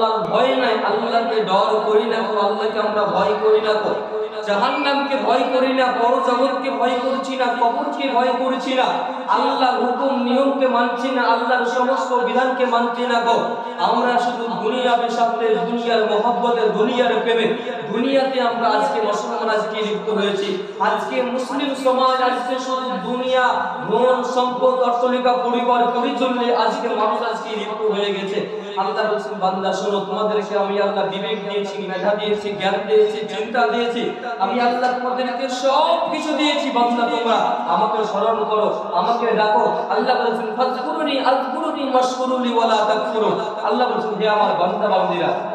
আল্লাহর ভয় নাই, আল্লাহকে ডর করি না গো আল্লাহকে আমরা ভয় করি না গো জাহান্নামকে ভয় করি না, বড় জগৎকে ভয় করছি না, কবরকে ভয় করছি না, আল্লাহর হুকুম, নিয়মকে মানছি না, আল্লাহর সমস্ত বিধানকে মানছি না গো আমরা শুধু দুনিয়া বেসাতে দুনিয়ার মহব্বতের দুনিয়ার প্রেমে, দুনিয়াতে আমরা আজকে মুসলমান আজকে লিপ্ত হয়েছি। আজকে মুসলিম সমাজ, আজকে শুধু দুনিয়া ধন সম্পদ পরিবার আজকে মানুষ আজকে হয়ে গেছে। আল্লাহ বলছেন, বান্দা, শোনো, তোমাদেরকে আমি আল্লাহ বিবেক দিয়েছি, মেধা দিয়েছি, জ্ঞান দিয়েছি, চিন্তা দিয়েছি। আমি আল্লাহ তোমাদেরকে সব কিছু দিয়েছি, বান্দা, তোমরা আমাকে স্মরণ করো, আমাকে ডাকো। আল্লাহ বলছেন, ফাজকুরুনি ওয়ালা তাকফুরু। আল্লাহ বলছেন, হে আমার বান্দা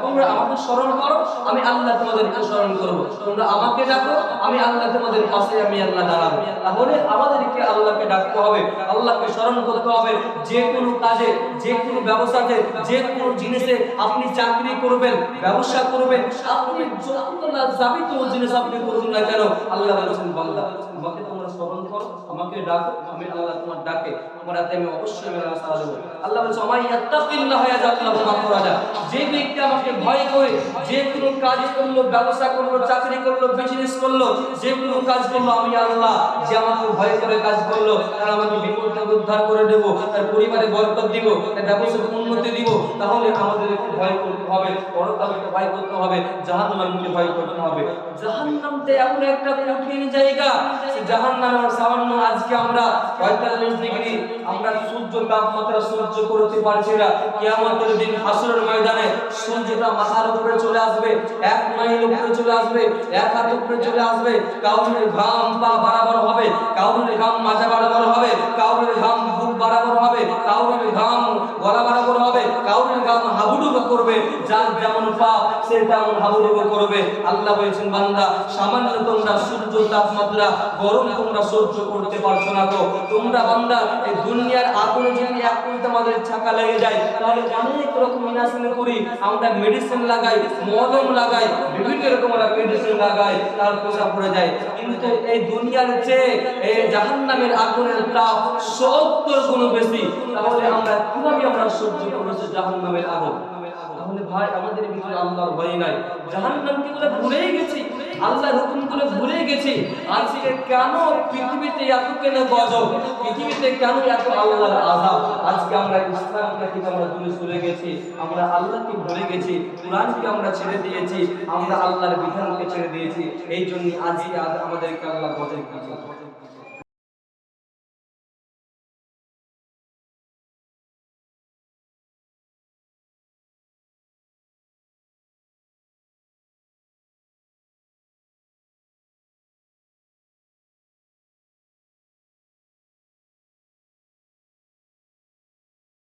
তোমরা আমাকে স্মরণ করো, আমি আল্লাহ তোমাদেরকে স্মরণ করব। তোমরা আমাকে ডাকো, আমি আল্লাহ তোমাদের আমি আল্লাহ দাঁড়াবো। তাহলে আমাদেরকে আল্লাহকে ডাকতে হবে, আল্লাহকে স্মরণ করতে হবে। যে কোনো কাজে, যে কোনো ব্যবসাতে, যে কোনো জিনিসে আপনি চাকরি করবেন, ব্যবসা করবেন, আপনি যত না যাবিত জিনিস আপনি করুন না কেন? আল্লাহ বলছেন, বান্দা, আমাকে তোমরা স্মরণ করো, আমাকে ডাকো, আমি আল্লাহ তোমার ডাকে। তোমার হাতে আমি অবশ্যই আমি আল্লাহ বলছে যে ব্যক্তি আমাকে ভয় করে, যে কোনো কাজ করল, ব্যবসা করল, চাকরি করল বিজনেস করল, যে কোনো কাজ করল, আমি আল্লাহ, যে আমাকে ভয় করে কাজ করল, তার আমাকে বিপদ থেকে উদ্ধার করে দেব, তার পরিবারে বরকত দিব, তার ব্যবসাতে উন্নতি দিব, তাহলে আমাদের একটু ভয় করতে হবে পরকালকে ভয় করতে হবে, জাহান্নামকে ভয় করতে হবে। জাহান্নামতে এমন একটা কঠিন জায়গা জাহান্নামের সামান্য আজকে আমরা 45 ডিগ্রি, আমরা সূর্য তাপমাত্রা সহ্য করতে পারছি না। কিয়ামতের দিন হাসরের ময়দানে সূর্যটা মাথার উপরে চলে আসবে, এক মাইল উপরে চলে আসবে, এক হাত উপরে চলে আসবে, কাউরের ঘাম পা বরাবর হবে, কাউরের ঘাম মাজা বরাবর হবে কাউরের ঘাম বুক বরাবর হবে কাউরের ঘাম গলা বরাবর হবে কাউরের ঘাম হাবুডুবু করবে, যার যেমন পাপ, সে তেমন হাবুডুবু করবে। আল্লাহ বলেছেন, বান্দা, সামান্য তোমরা সূর্য, তাপমাত্রা, গরম তোমরা সহ্য করতে পারছ না তো তোমরা বান্দা, এই দুনিয়ার আগুনে যদি এক আমাদের ছাকা লেগে যায়, তাহলে অনেক রকম ইনাসিন করি। আমরা মেডিসিন লাগাই, মলম লাগাই, বিভিন্ন রকম আমরা মেডিসিন লাগাই, তার পোষা পড়ে যায়। কিন্তু এই দুনিয়ার চেয়ে, এই জাহান্নামের আগুনের তাপ সত্তর গুণ বেশি। তাহলে আমরা কীভাবে আমরা সহ্য করব জাহান্নামের আগুন? তাহলে ভাই, আমাদের ভিতরে আল্লাহর ভয় নাই। জাহান্নামকে বলে ভুলেই গেছি। আল্লাহর হুকুম করে ভুলে গেছি। আজকে কেন পৃথিবীতে এত কেন গজব? পৃথিবীতে কেন এত আল্লাহর আযাব? আজকে আমরা ইসলামকে থেকে আমরা দূরে সরে গেছি। আমরা আল্লাহকে ভুলে গেছি। কোরআনকে আমরা ছেড়ে দিয়েছি। আমরা আল্লাহর বিধানকে ছেড়ে দিয়েছি। এই জন্য আজকে আমাদেরকে আল্লাহ গজব